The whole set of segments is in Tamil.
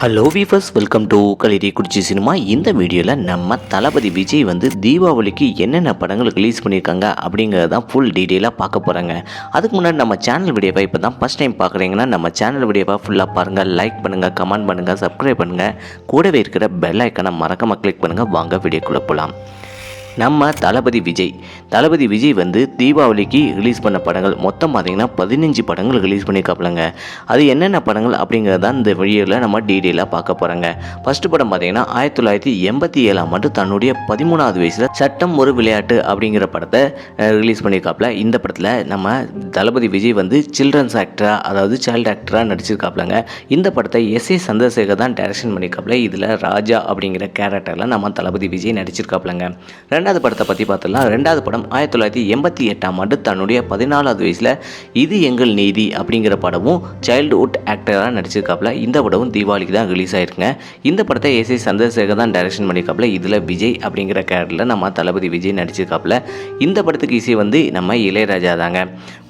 ஹலோ வீவர்ஸ் வெல்கம் டு கலிரி குடிச்சி சினிமா இந்த வீடியோவில் நம்ம தளபதி விஜய் வந்து தீபாவளிக்கு என்னென்ன படங்கள் ரிலீஸ் பண்ணியிருக்காங்க அப்படிங்கிறத தான் ஃபுல் டீட்டெயிலாக பார்க்க போகிறாங்க அதுக்கு முன்னாடி நம்ம சேனல் வீடியோவை இப்போ தான் ஃபஸ்ட் டைம் பார்க்குறீங்கன்னா நம்ம சேனல் வீடியோவை ஃபுல்லாக பாருங்கள் லைக் பண்ணுங்கள் கமெண்ட் பண்ணுங்கள் சப்ஸ்கிரைப் பண்ணுங்கள் கூடவே இருக்கிற பெல் ஐக்கனை மறக்காமல் கிளிக் பண்ணுங்கள் வாங்க வீடியோக்குள்ளே போகலாம் நம்ம தளபதி விஜய். தளபதி விஜய் வந்து தீபாவளிக்கு ரிலீஸ் பண்ண படங்கள் மொத்தம் பார்த்தீங்கன்னா பதினஞ்சு படங்கள் ரிலீஸ் பண்ணியிருக்காப்புலங்க அது என்னென்ன படங்கள் அப்படிங்கிறது தான் இந்த வீடியோவில் நம்ம டீட்டெயிலாக பார்க்க போகிறோங்க ஃபஸ்ட்டு படம் பார்த்திங்கன்னா ஆயிரத்தி தொள்ளாயிரத்தி எண்பத்தி ஏழாம் ஆண்டு தன்னுடைய பதிமூணாவது வயசில் சட்டம் ஒரு விளையாட்டு அப்படிங்கிற படத்தை ரிலீஸ் பண்ணியிருக்காப்புல இந்த படத்தில் நம்ம தளபதி விஜய் வந்து சில்ட்ரன்ஸ் ஆக்டராக அதாவது சைல்டு ஆக்டராக நடிச்சிருக்காப்புலங்க. இந்த படத்தை எஸ் ஏ சந்திரசேகர் தான் டைரக்ஷன் பண்ணியிருக்காப்புல இதில் ராஜா அப்படிங்கிற கேரக்டரில் நம்ம தளபதி விஜய் நடிச்சிருக்காப்புலங்க. ரெண்டாவது படத்தை பற்றி பார்த்தலாம் ரெண்டாவது படம் ஆயிரத்தி தொள்ளாயிரத்தி எண்பத்தி எட்டாம் ஆண்டு தன்னுடைய பதினாலாவது வயசில் இது எங்கள் நீதி அப்படிங்கிற படமும் சைல்டுஹுட் ஆக்டராக நடிச்சிருக்காப்புல. இந்த படமும் தீபாவளிக்கு தான் ரிலீஸ் ஆயிருக்குங்க. இந்த படத்தை எஸ் ஏ சந்திரசேகர் தான் டைரக்ஷன் பண்ணியிருக்காப்புல இதில் விஜய் அப்படிங்கிற கேரக்டரில் நம்ம தளபதி விஜய் நடிச்சிருக்காப்புல. இந்த படத்துக்கு இசை வந்து நம்ம இளையராஜா தாங்க.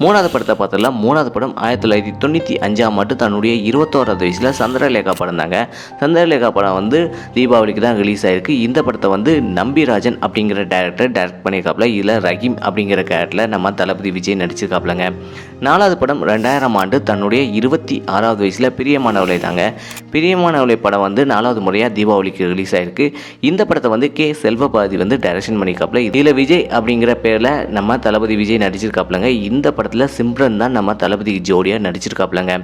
மூணாவது படத்தை பார்த்தலாம் மூணாவது படம் ஆயிரத்தி தொள்ளாயிரத்தி தொண்ணூற்றி அஞ்சாம் ஆண்டு தன்னுடைய இருபத்தோராவது வயசில் சந்திரலேகா படம் தாங்க. சந்திரலேகா படம் வந்து தீபாவளிக்கு தான் ரிலீஸ் ஆயிருக்கு. இந்த படத்தை வந்து நம்பிராஜன் அப்படிங்கிற டேரக்டர் டைரக்ட் பண்ணியிருக்காப்புல. இதில் ரஹீம் அப்படிங்கிற கேரக்டரில் நம்ம தளபதி விஜய் நடிச்சிருக்காப்புலங்க. நாலாவது படம் ரெண்டாயிரம் ஆண்டு தன்னுடைய இருபத்தி ஆறாவது வயசில் பிரியமானவளை தாங்க. பிரியமானவளை படம் வந்து நாலாவது முறையாக தீபாவளிக்கு ரிலீஸ் ஆயிருக்கு. இந்த படத்தை வந்து கே செல்வபாதி வந்து டைரக்ஷன் பண்ணியிருக்காப்புல. இதில் விஜய் அப்படிங்கிற பேரில் நம்ம தளபதி விஜய் நடிச்சிருக்காப்புலங்க. இந்த படத்தில் சிம்ரன் தான் நம்ம தளபதி ஜோடியாக நடிச்சிருக்காப்புலங்க.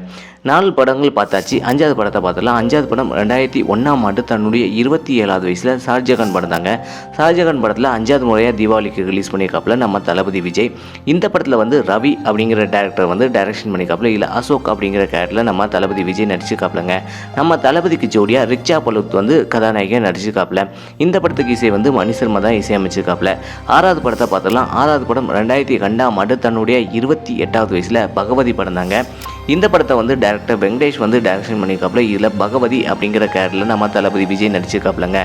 நாலு படங்கள் பார்த்தாச்சு. அஞ்சாவது படத்தை பார்த்தலாம் அஞ்சாவது படம் ரெண்டாயிரத்தி ஒன்றாம் ஆண்டு தன்னுடைய இருபத்தி ஏழாவது வயசில் ஷார்ஜகான் படம் தாங்க ஷார்ஜகான் படத்தில் அஞ்சாவது முறையாக தீபாவளிக்கு ரிலீஸ் பண்ணியிருக்காப்புல நம்ம தளபதி விஜய். இந்த படத்தில் வந்து ரவி அப்படிங்கிற டேரக்டர் வந்து டைரக்ஷன் பண்ணியிருக்காப்புல இல்லை அசோக் அப்படிங்கிற கேரக்டரில் நம்ம தளபதி விஜய் நடிச்சிருக்காப்புலங்க. நம்ம தளபதிக்கு ஜோடியாக ரிக்ஷா பலுத் வந்து கதாநாயகியாக நடிச்சிருக்காப்புல. இந்த படத்துக்கு இசை வந்து மணிசர்மா தான் இசையமைச்சிருக்காப்புல. ஆறாவது படத்தை பார்த்தலாம் ஆறாவது படம் ரெண்டாயிரத்தி ரெண்டாம் ஆண்டு தன்னுடைய இருபத்தி எட்டாவது வயசில் பகவதி படம் தாங்க. இந்த படத்தை வந்து டேரக்டர் வெங்கடேஷ் வந்து டைரக்ஷன் பண்ணியிருக்காப்புல. இதில் பகவதி அப்படிங்கிற கேரக்டரில் நம்ம தளபதி விஜய் நடிச்சிருக்காப்புலங்க.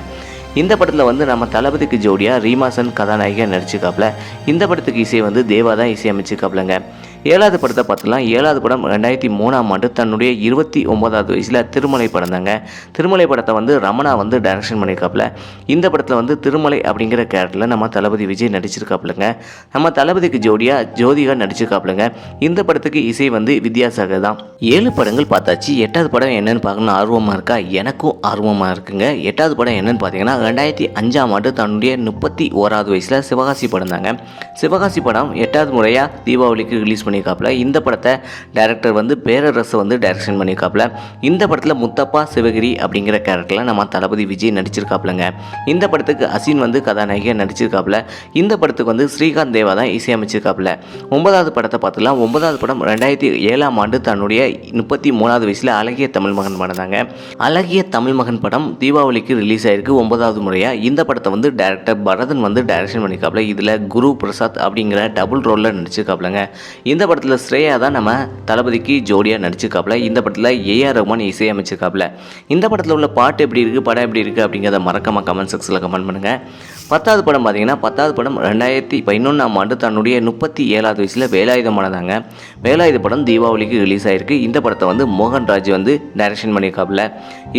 இந்த படத்தில் வந்து நம்ம தளபதிக்கு ஜோடியாக ரீமாசன் கதாநாயகியாக நடிச்சிருக்காப்புல இந்த படத்துக்கு இசை வந்து தேவா தான் இசையமைச்சிருக்காப்புலங்க ஏழாவது படத்தை பார்த்துலாம் ஏழாவது படம் ரெண்டாயிரத்தி மூணாம் ஆண்டு தன்னுடைய இருபத்தி ஒன்பதாவது வயசில் திருமலை படம் தாங்க திருமலை படத்தை வந்து ரமணா வந்து டைரக்ஷன் பண்ணியிருக்காப்புல. இந்த படத்தில் வந்து திருமலை அப்படிங்கிற கேரக்டரில் நம்ம தளபதி விஜய் நடிச்சிருக்காப்புலங்க. நம்ம தளபதிக்கு ஜோடியாக ஜோதிகா நடிச்சிருக்காப்புலங்க. இந்த படத்துக்கு இசை வந்து வித்யாசாகர் தான். ஏழு படங்கள் பார்த்தாச்சு. எட்டாவது படம் என்னன்னு பார்க்கணும் ஆர்வமாக இருக்கா? எனக்கும் ஆர்வமாக இருக்குங்க. எட்டாவது படம் என்னன்னு பார்த்தீங்கன்னா ரெண்டாயிரத்தி அஞ்சாம் ஆண்டு தன்னுடைய முப்பத்தி ஓராவது வயசில் சிவகாசி படம் தாங்க சிவகாசி படம் எட்டாவது முறையாக தீபாவளிக்கு ரிலீஸ் பண்ணியிருக்காப்புல. இந்த படத்தை டேரக்டர் வந்து பேரரசு வந்து டைரக்ஷன் பண்ணியிருக்காப்புல. இந்த படத்தில் முத்தப்பா சிவகிரி அப்படிங்கிற கேரக்டரில் நம்ம தளபதி விஜய் நடிச்சிருக்காப்புலங்க. இந்த படத்துக்கு அசின் வந்து கதாநாயகியாக நடிச்சிருக்காப்புல. இந்த படத்துக்கு வந்து ஸ்ரீகாந்த் தேவா தான் இசையமைச்சிருக்காப்புல. ஒன்பதாவது படத்தை பார்த்துலாம் ஒன்பதாவது படம் ரெண்டாயிரத்தி ஏழாம் ஆண்டு தன்னுடைய முப்பத்தி மூணாவது வயசில் அழகிய தமிழ் மகன் படம் அழகிய தமிழ் மகன் படம் தீபாவளிக்கு ரிலீஸ் ஆயிருக்கு ஒன்பதாவது முறையாக இந்த படத்தை வந்து டேரக்டர் பரதன் வந்து டைரக்ஷன் பண்ணியிருக்காப்புல. இதில் குரு பிரசாத் அப்படிங்கிற டபுள் ரோலில் நடிச்சிருக்காப்புலங்க. இந்த இந்த படத்தில் ஸ்ரேயா தான் நம்ம தளபதிக்கு ஜோடியாக நடிச்சிருக்காப்புல. இந்த படத்தில் ஏஆர் ரஹ்மான் இசையமைச்சிருக்காப்புல. இந்த படத்தில் உள்ள பாட்டு எப்படி இருக்குது படம் எப்படி இருக்குது அப்படிங்கிறத மறக்காம கமெண்ட் செக்ஷனில் கமெண்ட் பண்ணுங்கள் பத்தாவது படம் பார்த்தீங்கன்னா பத்தாவது படம் ரெண்டாயிரத்தி பதினொன்றாம் ஆண்டு தன்னுடைய முப்பத்தி ஏழாவது வயசில் வேலாயுதமானதாங்க. வேலாயுத படம் தீபாவளிக்கு ரிலீஸ் ஆயிருக்கு. இந்த படத்தை வந்து மோகன்ராஜ் வந்து டைரக்ஷன் பண்ணியிருக்காப்புல.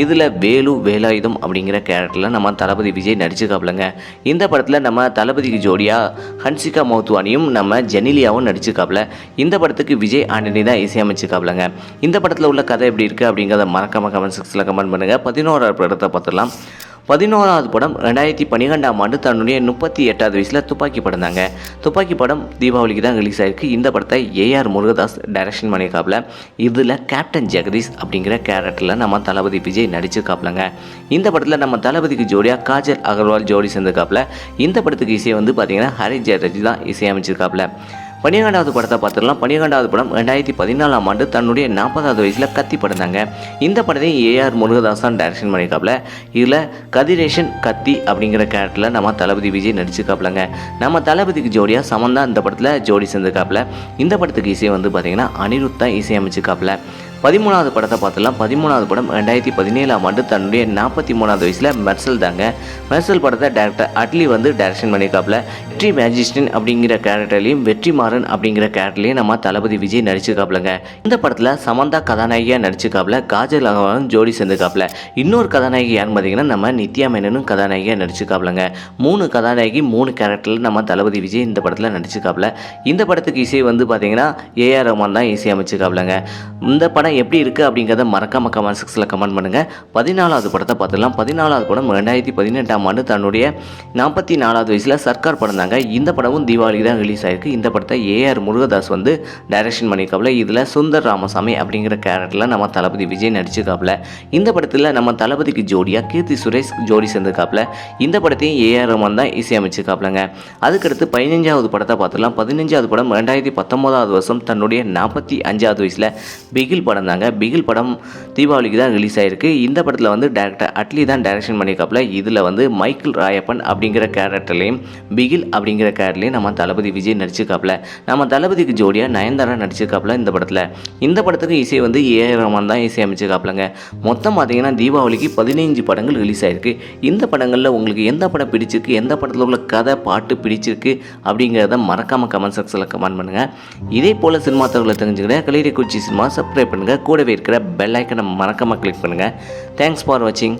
இதில் வேலு வேலாயுதம் அப்படிங்கிற கேரக்டரில் நம்ம தளபதி விஜய் நடிச்சிருக்காப்புலங்க. இந்த படத்தில் நம்ம தளபதிக்கு ஜோடியாக ஹன்சிகா மௌத்வானியும் நம்ம ஜெனிலியாவும் நடிச்சிருக்காப்புல. இந்த படத்துக்கு விஜய் ஆண்டனி தான் இசையமைச்சிருக்காப்புலங்க. இந்த படத்தில் உள்ள கதை எப்படி இருக்குது அப்படிங்கிறத மறக்காம கமெண்ட் செக்ஷனில் கமெண்ட் பண்ணுங்கள் பதினோராவது படத்தை பார்த்துடலாம். பதினோராவது படம் ரெண்டாயிரத்தி பன்னிரெண்டாம் ஆண்டு தன்னுடைய முப்பத்தி எட்டாவது வயசில் துப்பாக்கி படம் தாங்க துப்பாக்கி படம் தீபாவளிக்கு தான் ரிலீஸ் ஆயிருக்கு. இந்த படத்தை ஏஆர் முருகதாஸ் டைரக்ஷன் பண்ணியிருக்காப்புல. இதில் கேப்டன் ஜெகதீஷ் அப்படிங்கிற கேரக்டரில் நம்ம தளபதி விஜய் நடிச்சிருக்காப்புலங்க. இந்த படத்தில் நம்ம தளபதிக்கு ஜோடியாக காஜல் அகர்வால் ஜோடி சேர்ந்துருக்காப்புல. இந்த படத்துக்கு இசை வந்து பார்த்தீங்கன்னா ஹரி ஜெயராஜ் தான் இசையமைச்சிருக்காப்புல. பன்னிரெண்டாவது படத்தை பார்த்துடலாம். பன்னிரெண்டாவது படம் ரெண்டாயிரத்தி பதினாலாம் ஆண்டு தன்னுடைய நாற்பதாவது வயசில் கத்தி படந்தாங்க இந்த படத்தையும் ஏஆர் முருகதாஸ் தான் டைரக்ஷன் பண்ணியிருக்காப்புல இதில் கதிரேஷன் கத்தி அப்படிங்கிற கேரக்டரில் நம்ம தளபதி விஜய் நடிச்சிருக்காப்புலங்க நம்ம தளபதிக்கு ஜோடியாக சமந்தா இந்த படத்தில் ஜோடி சேர்ந்திருக்காப்புல இந்த படத்துக்கு இசை வந்து பார்த்தீங்கன்னா அனிருத் தான் இசையமைச்சிருக்காப்புல பதிமூணாவது படத்தை பார்த்துலாம் பதிமூணாவது படம் ரெண்டாயிரத்தி பதினேழாம் ஆண்டு தன்னுடைய நாற்பத்தி மூணாவது வயசில் மெர்சல் தாங்க. மெர்சல் படத்தை டேரக்டர் அட்லி வந்து டைரக்ஷன் பண்ணியிருக்காப்புல வெற்றி மேஜிஸ்டன் அப்படிங்கிற கேரக்டர்லையும் வெற்றிமாறன் அப்படிங்கிற கேரக்டர்லையும் நம்ம தளபதி விஜய் நடிச்சிருக்காப்லங்க இந்த படத்தில் சமந்தா கதாநாயகியாக நடிச்சிருக்காப்ல காஜல் அகவாலும் ஜோடி சேர்ந்துக்காப்ல இன்னொரு கதாநாயகி யாருன்னு பார்த்தீங்கன்னா நம்ம நித்யா மேனனும் கதாநாயகியாக நடிச்சுக்காப்லங்க மூணு கதாநாயகி மூணு கேரக்டரில் நம்ம தளபதி விஜய் இந்த படத்தில் நடிச்சிருக்காப்ல இந்த படத்துக்கு இசை வந்து பார்த்தீங்கன்னா ஏஆர் ரஹ்மான் தான் இசை அமைச்சிருக்காப்லங்க இந்த படம் எப்படி இருக்குது அப்படிங்கிறத மறக்காம கமெண்ட் செக்ஸில் கமெண்ட் பண்ணுங்கள் பதினாலாவது படத்தை பார்த்துக்கலாம் பதினாலாவது படம் ரெண்டாயிரத்தி பதினெட்டாம் ஆண்டு தன்னுடைய நாற்பத்தி நாலாவது வயசில் சர்க்கார் படம் தாங்க இந்த படமும் தீபாவளிக்கு தான் ரிலீஸ் ஆயிருக்கு. இந்த படத்தை ஏஆர் முருகதாஸ் வந்து டைரக்ஷன் பண்ணியிருக்காப்புல. இதில் சுந்தர் ராமசாமி அப்படிங்கிற கேரக்டரில் நம்ம தளபதி விஜய் நடிச்சிருக்காப்புல. இந்த படத்தில் நம்ம தளபதிக்கு ஜோடியாக கீர்த்தி சுரேஷ் ஜோடி சேர்ந்திருக்காப்புல. இந்த படத்தையும் ஏஆர் ரமன் தான் இசையமைச்சிருக்காப்புலங்க. அதுக்கடுத்து பதினஞ்சாவது படத்தை பார்த்துலாம் பதினஞ்சாவது படம் ரெண்டாயிரத்தி பத்தொம்போதாவது வருஷம் தன்னுடைய நாற்பத்தி அஞ்சாவது வயசில் பிகில் படம் தாங்க. பிகில் படம் தீபாவளிக்கு தான் ரிலீஸ் ஆயிருக்கு. இந்த படத்தில் வந்து டேரக்டர் அட்லி தான் டைரக்ஷன் பண்ணியிருக்காப்புல. இதில் வந்து மைக்கேல் ராயப்பன் அப்படிங்கிற கேரக்டர்லையும் பிகில் அப்படிங்கிற கேரக்டர்லையும் நம்ம தளபதி விஜய் நடிச்சிருக்காப்புல. நம்ம தளபதிக்கு ஜோடியாக நயன்தாரா நடிச்சிருக்காப்புல இந்த படத்தில். இந்த படத்துக்கு இசை வந்து ஏஆர் ரஹ்மான் தான் இசை அமைச்சிருக்காப்புலங்க. மொத்தம் பார்த்தீங்கன்னா தீபாவளிக்கு பதினைஞ்சு படங்கள் ரிலீஸ் ஆயிருக்கு. இந்த படங்களில் உங்களுக்கு எந்த படம் பிடிச்சிருக்கு? எந்த படத்தில் உள்ள கதை பாட்டு பிடிச்சிருக்கு? அப்படிங்கிறத மறக்காமல் கமெண்ட் செக்ஷனில் கமெண்ட் பண்ணுங்கள் இதே போல் சினிமா தகவலை தெரிஞ்சுக்கிற கலிரி சினிமா சப்ஸ்கிரைப் பண்ணுங்கள் கூடவே இருக்கிற பெல் ஐக்கனை மறக்காமல் கிளிக் பண்ணுங்கள் தேங்க்ஸ் ஃபார் வாட்சிங்